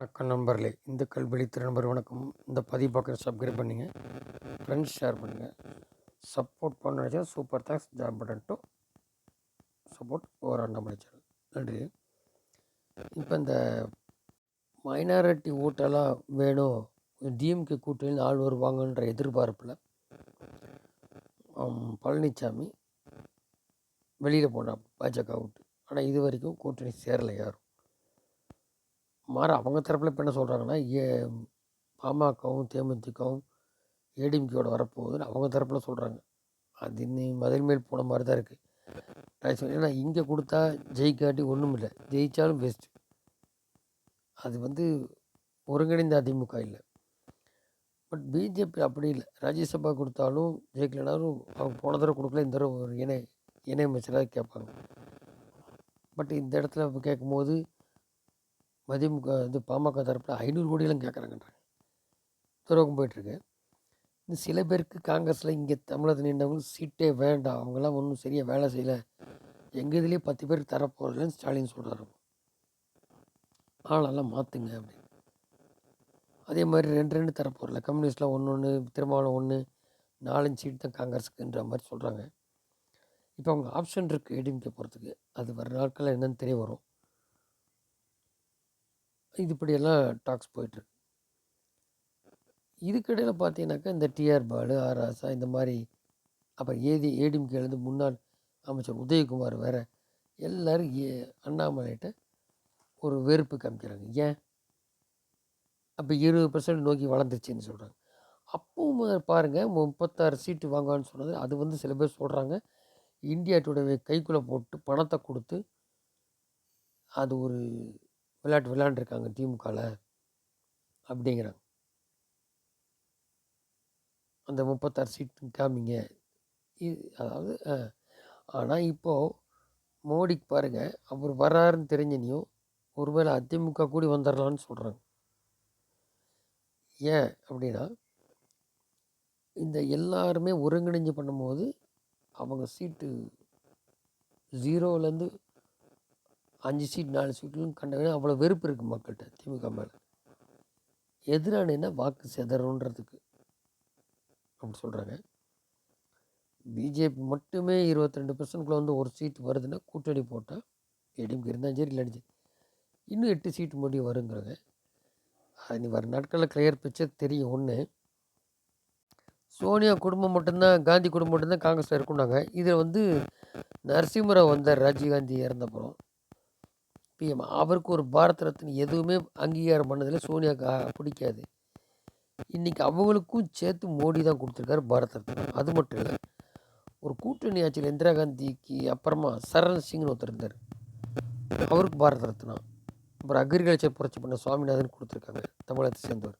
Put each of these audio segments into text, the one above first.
வணக்கம் நண்பர்களே. இந்துக்கள் விழித்திரு நண்பர் வணக்கம். இந்த பதிவு பார்க்குற சப்ஸ்கிரைப் பண்ணிங்க. ஃப்ரெண்ட்ஸ் ஷேர் பண்ணுங்கள் சப்போர்ட் பண்ண super thanks job button to support over நம்ம சேனல் நன்றி. இப்போ இந்த மைனாரிட்டி ஓட்டெல்லாம் வேணும். டிஎம்கே கூட்டணியில் ஆள் வருவாங்கன்ற எதிர்பார்ப்பில் பழனிசாமி வெளியில் போனால் பாஜக விட்டு ஆனால் இது வரைக்கும் கூட்டணி சேரலை யாரும்? மாற அவங்க தரப்பில் இப்போ என்ன சொல்கிறாங்கன்னா ஏ பாமகவும் தேமுதிகவும் ஏடிஎம்கேயோட வரப்போகுதுன்னு அவங்க தரப்பில் சொல்கிறாங்க அது இன்னும் மதில் மேல் போன மாதிரி தான் இருக்குது நான் ஏன்னா இங்கே கொடுத்தா ஜெயிக்காட்டி ஒன்றும் இல்லை. ஜெயித்தாலும் பெஸ்ட்டு அது வந்து ஒருங்கிணைந்த அதிமுக இல்லை. பட் பிஜேபி அப்படி இல்லை. ராஜ்யசபா கொடுத்தாலும் ஜெயிக்கலனாலும் அவங்க போன தடவை கொடுக்கல இந்த தடவை ஒரு இணை இணையமைச்சராக கேட்பாங்க. பட் இந்த இடத்துல இப்போ கேட்கும்போது மதிமுக இது பாமக தரப்பில் ஐநூறு கோடியெல்லாம் கேட்குறாங்கன்றாங்க துரோகம் போயிட்டுருக்கு. இன்னும் சில பேருக்கு காங்கிரஸில் இங்கே தமிழகத்தில் நின்றவங்க சீட்டே வேண்டாம். அவங்களாம் ஒன்றும் சரியாக வேலை செய்யலை. எங்கள் இதுலேயே பத்து பேர் தரப்போகிறதுலன்னு ஸ்டாலின் சொல்கிறாரு ஆளெல்லாம் மாற்றுங்க அப்படின்னு. அதே மாதிரி ரெண்டு ரெண்டு தரப்போகிறல கம்யூனிஸ்ட்லாம் ஒன்று ஒன்று திருமாவளம் ஒன்று நாலஞ்சு சீட் தான் காங்கிரஸுக்குன்ற மாதிரி சொல்கிறாங்க இப்போ அவங்க ஆப்ஷன் இருக்குது ஏடிஎம்கே போகிறதுக்கு அது வர நாட்களில் என்னென்னு தெரிய வரும். இது இப்படியெல்லாம் டாக்ஸ் போயிட்டுருக்கு. இதுக்கிடையில் பார்த்தீங்கன்னாக்கா இந்த டிஆர் பாலு ஆர் ஆசா இந்த மாதிரி அப்புறம் ஏதி ஏடிஎம்கேலேருந்து முன்னாள் அமைச்சர் உதயகுமார் வேற எல்லோரும் ஏ அண்ணாமலைகிட்ட ஒரு வெறுப்பு காமிக்கிறாங்க. ஏன்? அப்போ இருபது பர்சன்ட் நோக்கி வளர்ந்துருச்சுன்னு சொல்கிறாங்க அப்பவும் பாருங்கள் முப்பத்தாறு சீட்டு வாங்குவான்னு சொன்னது அது வந்து சில பேர் சொல்கிறாங்க இந்தியா டுடே கைக்குள்ளே போட்டு பணத்தை கொடுத்து அது ஒரு விளையாட்டு விளையாண்டுருக்காங்க திமுகவில் அப்படிங்கிறாங்க. அந்த முப்பத்தாறு சீட்டு காமிங்க. இது அதாவது ஆனால் இப்போது மோடிக்கு பாருங்கள் அவர் வர்றாருன்னு தெரிஞ்சனையும் ஒருவேளை அதிமுக கூடி வந்துடலான்னு சொல்கிறாங்க ஏன் அப்படின்னா இந்த எல்லாருமே ஒருங்கிணைஞ்சு பண்ணும்போது அவங்க சீட்டு ஜீரோலேருந்து அஞ்சு சீட் நாலு சீட்லும் கண்டவனே அவ்வளோ வெறுப்பு இருக்குது மக்கள்கிட்ட திமுக மேலே. எதிரானேன்னா வாக்கு செதறன்றதுக்கு அப்படி சொல்கிறாங்க பிஜேபி மட்டுமே இருபத்தி ரெண்டு பர்சன்ட்குள்ளே வந்து ஒரு சீட் வருதுன்னா கூட்டணி போட்டால் ஏடிஎம்கே இருந்தாலும் சரி இல்லாட்டி இன்னும் எட்டு சீட்டு முடியும் வருங்கிறாங்க. அது நீ வர நாட்களில் கிளியர் பிக்சர் தெரியும். ஒன்று சோனியா குடும்பம் மட்டும்தான் காந்தி குடும்பம் மட்டும்தான் காங்கிரஸில் இருக்குன்னாங்க இதில் வந்து நரசிம்மராவ் வந்தார் ராஜீவ்காந்தி இறந்தப்புறம். பிஎம். அவருக்கு ஒரு பாரத் ரத்னம் எதுவுமே அங்கீகாரம் பண்ணதில் சோனியாக்கு பிடிக்காது. இன்றைக்கி அவங்களுக்கும் சேர்த்து மோடி தான் கொடுத்துருக்காரு பாரத் ரத்னா. அது மட்டும் இல்லை ஒரு கூட்டணி ஆட்சியில் இந்திரா காந்திக்கு அப்புறமா சரண் சிங்னு ஒருத்தர் இருந்தார். அவருக்கு பாரத் ரத்னா. அப்புறம் அக்ரிகல்ச்சர் புரட்சி பண்ண சுவாமிநாதன் கொடுத்துருக்காங்க தமிழகத்தை சேர்ந்தவர்.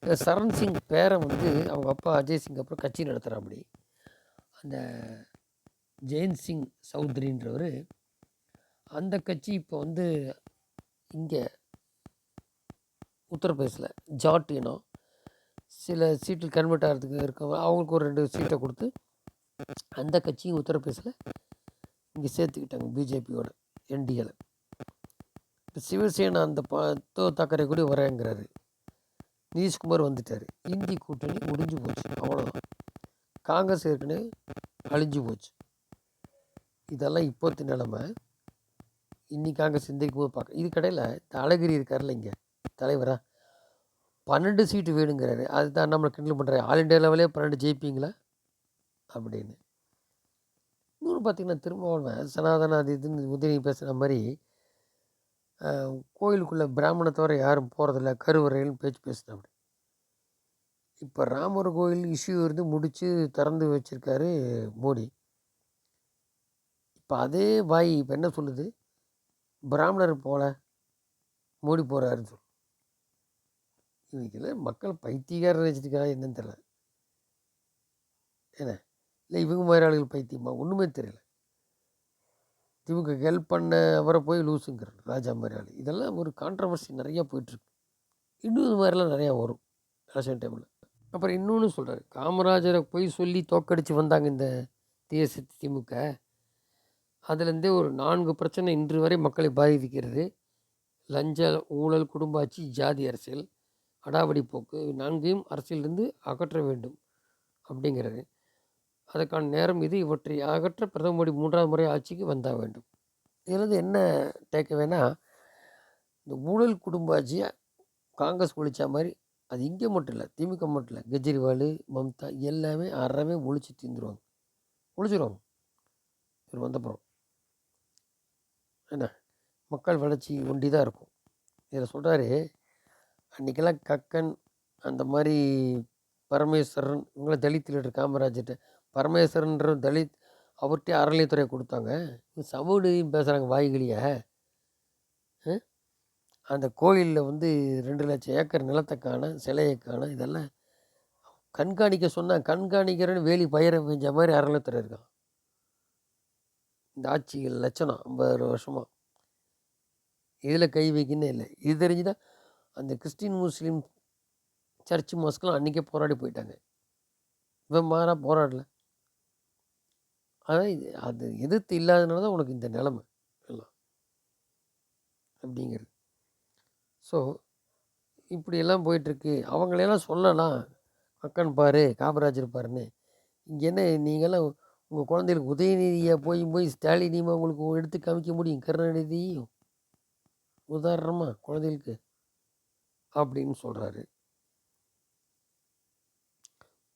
இந்த சரண் சிங் பேரை வந்து அவங்க அப்பா அஜய் சிங் அப்புறம் கட்சி நடத்துகிறாப்படி அந்த ஜெயந்த் சிங் சௌத்ரின்றவர் அந்த கட்சி இப்போ வந்து இங்கே உத்தரப்பிரதேசில் ஜாட் இனம் சில சீட்டில் கன்வெர்ட் ஆகிறதுக்கு இருக்கவங்க அவங்களுக்கு ஒரு ரெண்டு சீட்டை கொடுத்து அந்த கட்சியும் உத்தரப்பிரதேசில் இங்கே சேர்த்துக்கிட்டாங்க பிஜேபியோட என்டிஏல. இப்போ சிவசேனா அந்த பத்தோ தாக்கரை கூட வரேங்கிறாரு. நிதிஷ்குமார் வந்துட்டார். இந்தி கூட்டணி முடிஞ்சு போச்சு அவ்வளோதான் காங்கிரஸ் ஏற்கனவே அழிஞ்சு போச்சு. இதெல்லாம் இப்போத்த நிலமை. இன்னி காங்கிரஸ் சிந்திக்கும் போது பார்க்க இது கடையில் அழகிரி இருக்கார்ல இங்கே தலைவராக பன்னெண்டு சீட்டு வேணுங்கிறாரு. அதுதான் நம்மளை கிண்டல் பண்ணுறாரு ஆல் இண்டியா லெவலே பன்னெண்டு ஜெயிப்பீங்களா? அப்படின்னு. இன்னொன்று பார்த்தீங்கன்னா திருமாவளவன் சனாதன அது இதுன்னு உதவி பேசுகிற மாதிரி கோயிலுக்குள்ளே பிராமணை தவிர யாரும் போகிறதில்ல கருவறையிலும் பேச்சு பேசினா அப்படி இப்போ ராமர் கோயில் இஷ்யூ இருந்து முடித்து திறந்து வச்சுருக்காரு மோடி. இப்போ அதே வாய் இப்போ என்ன சொல்லுது? பிராமணர் போல மூடி போகிறாருன்னு சொல்லு. இன்றைக்கெல்லாம் மக்கள் பைத்தியக்காரர் நினச்சிருக்கா என்னன்னு தெரியல. என்ன? இல்லை இவங்க மாதிரி ஆளுகள் பைத்தியமா? ஒன்றுமே தெரியல. திமுக ஹெல்ப் பண்ண அவரை போய் லூஸுங்கிறார் ராஜா மாதிரி ஆள் இதெல்லாம் ஒரு கான்ட்ரவர்சி நிறையா போயிட்டுருக்கு. இன்னும் இது மாதிரிலாம் நிறையா வரும். எலெக்ஷன் டைமில் அப்புறம் இன்னொன்று சொல்கிறார் காமராஜரை போய் சொல்லி தோக்கடிச்சு வந்தாங்க இந்த தேச திமுக அதுலேருந்தே ஒரு நான்கு பிரச்சனை இன்று வரை மக்களை பாதிக்கிறது. லஞ்ச ஊழல் குடும்ப ஆட்சி ஜாதி அரசியல் அடாவடி போக்கு நான்கையும் அரசியலிருந்து அகற்ற வேண்டும் அப்படிங்கிறது. அதற்கான நேரம் இது. இவற்றை அகற்ற பிரதமர் மோடி மூன்றாவது முறை ஆட்சிக்கு வந்தாக வேண்டும். இதுலேருந்து என்ன டேக்கவேனா இந்த ஊழல் குடும்ப ஆட்சியை காங்கிரஸ் ஒழிச்சா மாதிரி அது இங்கே மட்டும் இல்லை திமுக மட்டும் இல்லை கெஜ்ரிவால் மம்தா எல்லாமே அறவே ஒழிச்சு தீந்துருவாங்க. ஒழிச்சிருவாங்க. இவர் வந்தப்புறம் என்ன மக்கள் வளர்ச்சி ஒண்டி தான் இருக்கும். இதில் சொல்கிறாரு அன்றைக்கெல்லாம் கக்கன் அந்த மாதிரி பரமேஸ்வரன் இவங்களாம் தலித் லீடர் காமராஜர்கிட்ட பரமேஸ்வரன்ற தலித் அவர்கிட்டே அறநிலையத்துறையை கொடுத்தாங்க. சமூக நீதியும் பேசுகிறாங்க வாய்களிய அந்த கோயிலில் வந்து ரெண்டு லட்சம் ஏக்கர் நிலத்தை காண சிலையை காண இதெல்லாம் கண்காணிக்க சொன்னால் கண்காணிக்கிறேன்னு வேலி பயிரை பெஞ்ச மாதிரி அறநிலையத்துறை இருக்கான். இந்த ஆட்சிகள் லட்சணம் ஐம்பது வருஷமாக இதில் கை வைக்கணும் இல்லை. இது தெரிஞ்சு தான் அந்த கிறிஸ்டின் முஸ்லீம் சர்ச் மாஸ்க்கெலாம் அன்றைக்கே போராடி போயிட்டாங்க. இப்போ மாறாக போராடல. அதான் இது அது எதிர்த்து இல்லாதனால தான் உனக்கு இந்த நிலமை எல்லாம். அப்படிங்கிறது. ஸோ இப்படியெல்லாம் போயிட்டுருக்கு. அவங்களையெல்லாம் சொல்லலாம். அக்கன் பாரு காமராஜர் பாருன்னு. இங்கே என்ன நீங்கள்லாம் உங்கள் குழந்தைகளுக்கு உதயநிதியை போய் போய் ஸ்டாலினியமாக உங்களுக்கு எடுத்து காமிக்க முடியும்? கருணாநிதியும் உதாரணமாக குழந்தைகளுக்கு அப்படின்னு சொல்கிறாரு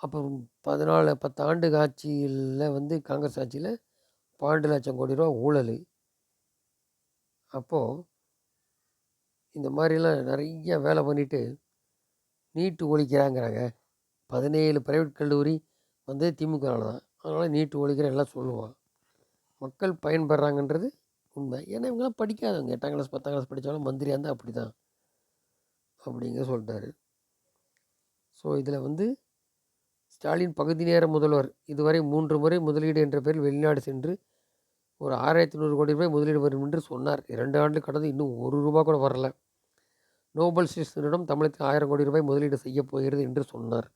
அப்புறம் பதினாலு பத்து ஆண்டு ஆட்சியில் வந்து காங்கிரஸ் ஆட்சியில் பன்னெண்டு லட்சம் கோடி ரூபா ஊழல். அப்போது இந்த மாதிரிலாம் நிறைய வேலை பண்ணிவிட்டு நீட்டு ஒழிக்கிறாங்கிறாங்க. பதினேழு ப்ரைவேட் கல்லூரி வந்து திமுகவில் தான். அதனால் நீட்டு ஒழிக்கிற எல்லாம் சொல்லுவான். மக்கள் பயன்படுறாங்கன்றது உண்மை. ஏன்னா இவங்கெல்லாம் படிக்காதவங்க. எட்டாம் கிளாஸ் பத்தாம் கிளாஸ் படித்தாலும் மந்திரியாக இருந்தால் அப்படி தான் அப்படிங்க சொல்லிட்டாரு ஸோ இதில் வந்து ஸ்டாலின் பகுதி நேர முதல்வர். இதுவரை மூன்று முறை முதலீடு என்ற பெயரில் வெளிநாடு சென்று ஒரு ஆயிரத்தி நூறு கோடி ரூபாய் முதலீடு வரும் என்று சொன்னார். இரண்டு ஆண்டு கடந்து இன்னும் ஒரு ரூபா கூட வரல. நோபல் ஸ்டேஸ் தமிழகத்தில் ஆயிரம் கோடி ரூபாய் முதலீடு செய்ய போகிறது என்று சொன்னார்.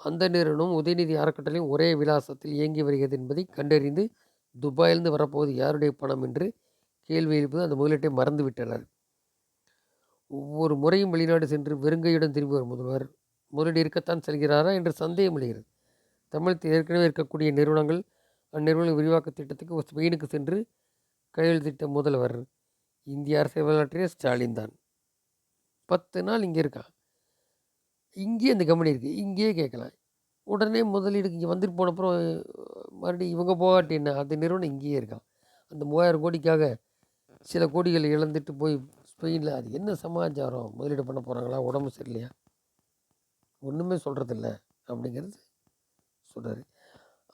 அந்த நிறுவனம் உதயநிதி அறக்கட்டளையும் ஒரே விலாசத்தில் இயங்கி வருகிறது என்பதை கண்டறிந்து துபாயிலிருந்து வரப்போவது யாருடைய பணம் என்று கேள்வி எழுப்பது அந்த முதலீட்டை மறந்துவிட்டனர். ஒவ்வொரு முறையும் வெளிநாடு சென்று வெறுங்கையுடன் திரும்பி வரும் முதல்வர். முதலீடு இருக்கத்தான் செல்கிறாரா என்று சந்தேகம் எழுகிறது. தமிழகத்தில் ஏற்கனவே இருக்கக்கூடிய நிறுவனங்கள் அந்நிறுவன விரிவாக்க திட்டத்துக்கு ஸ்பெயினுக்கு சென்று கையெழுத்திட்ட முதல்வர். இந்திய அரசியல் வரலாற்றிலே ஸ்டாலின் தான். பத்து நாள் இங்கே இருக்கான் இங்கேயே இந்த கம்பெனி இருக்குது இங்கேயே கேட்கலாம். உடனே முதலீடுக்கு இங்கே வந்துட்டு போன அப்புறம் மறுபடியும் இவங்க போகாட்டி என்ன அந்த நிறுவனம் இங்கேயே இருக்கான். அந்த மூவாயிரம் கோடிக்காக சில கோடிகள் இழந்துட்டு போய் ஸ்பெயினில் அது என்ன சமாச்சாரம்? முதலீடு பண்ண போகிறாங்களா உடம்பு சரியில்லையா? ஒன்றுமே சொல்கிறதில்ல அப்படிங்கிறது சொல்கிறார்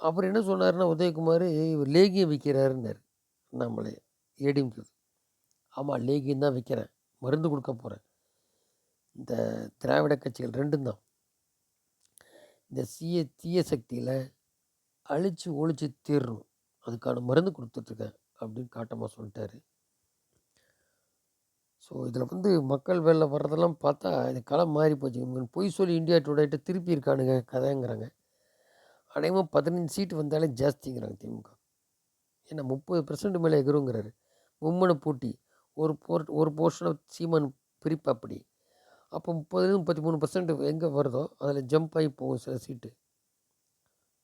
அப்புறம் என்ன சொன்னார்னா உதயகுமார் இவர் லேகியம் விற்கிறாருன்னார். நம்மளே ஏடிஎம்கே. ஆமாம் லேகியம் தான் விற்கிறேன் மருந்து கொடுக்க போகிறேன் இந்த திராவிட கட்சிகள் ரெண்டும் தான். இந்த சீய தீய சக்தியில் அழித்து ஒழிச்சு தீரணும். அதுக்கான மருந்து கொடுத்துட்ருக்கேன் அப்படின்னு காட்டமாக சொல்லிட்டாரு. ஸோ இதில் வந்து மக்கள் வெளில வர்றதெல்லாம் பார்த்தா இது களம் மாறி போச்சு. பொய் சொல்லி இந்தியா டுடேட்டு திருப்பி இருக்கானுங்க கதைங்கிறாங்க. அநேகமாக பதினஞ்சு சீட்டு வந்தாலே ஜாஸ்திங்கிறாங்க திமுக. ஏன்னா முப்பது பர்சன்ட் மேலே எகுருங்கிறாரு. மும்மனை போட்டி ஒரு போர் ஒரு போர்ஷனை சீமான் பிரிப்பு அப்படி. அப்போ முப்பது முப்பத்தி மூணு பர்சன்ட் எங்கே வருதோ அதில் ஜம்ப் ஆகி போகும் சில சீட்டு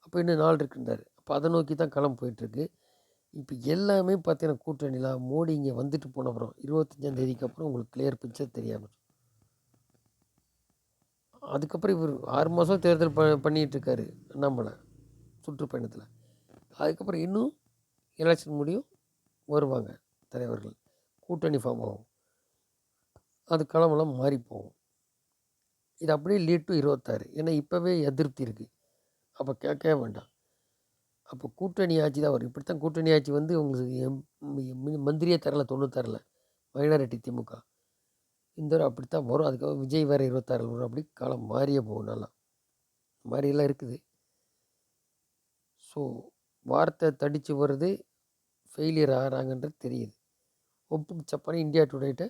அப்போ இன்னும் நாள் இருக்குன்றார். அப்போ அதை நோக்கி தான் களம் போயிட்டுருக்கு. இப்போ எல்லாமே பார்த்தீங்கன்னா கூட்டணிலாம் மோடி இங்கே வந்துட்டு போன அப்புறம் இருபத்தஞ்சாம் தேதிக்கு அப்புறம் உங்களுக்கு கிளியர் பிக்சர் தெரியாமல். அதுக்கப்புறம் இவர் ஆறு மாதம் தேர்தல் ப பண்ணிகிட்ருக்காரு அண்ணாமலை சுற்றுப்பயணத்தில். அதுக்கப்புறம் இன்னும் எலெக்ஷன் முடியும் வருவாங்க தலைவர்கள். கூட்டணி ஃபார்ம் ஆகும். அது களமெல்லாம் மாறி போகும். இது அப்படியே லீட் டு இருபத்தாறு. ஏன்னா இப்போவே அதிருப்தி இருக்குது அப்போ கேட்கவே வேண்டாம். அப்போ கூட்டணி ஆட்சி தான் வரும். இப்படித்தான் கூட்டணி ஆட்சி வந்து உங்களுக்கு எம் மந்திரியே தரல தொண்ணூத்தாறில் மைனாரிட்டி திமுக. இந்த தடவை அப்படித்தான் வரும். அதுக்காக விஜய் வேறு இருபத்தாறில் வரும். அப்படி காலம் மாறியே போகும் நல்லா. மாதிரியெல்லாம் இருக்குது. ஸோ வார்த்தை தடித்து வருது ஃபெயிலியர் ஆகிறாங்கன்றது தெரியுது. ஒப்புக்கு சப்பானி இந்தியா டுடேட்டை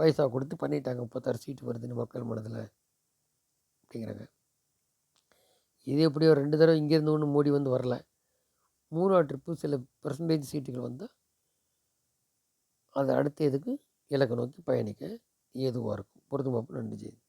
பைசா கொடுத்து பண்ணிட்டாங்க. முப்பத்தாறு சீட்டு வருதுன்னு மக்கள் மனதில் அப்படிங்கிறாங்க. இது எப்படியோ ரெண்டு தடவை இங்கேருந்து ஒன்று மோடி வந்து வரல. மூணாவது ட்ரிப்பு சில பர்சன்டேஜ் சீட்டுகள் வந்தால் அதை அடுத்த இதுக்கு இலக்கை நோக்கி பயணிக்க ஏதுவாக இருக்கும். பொருத்தமாக நன்றி செய்யுது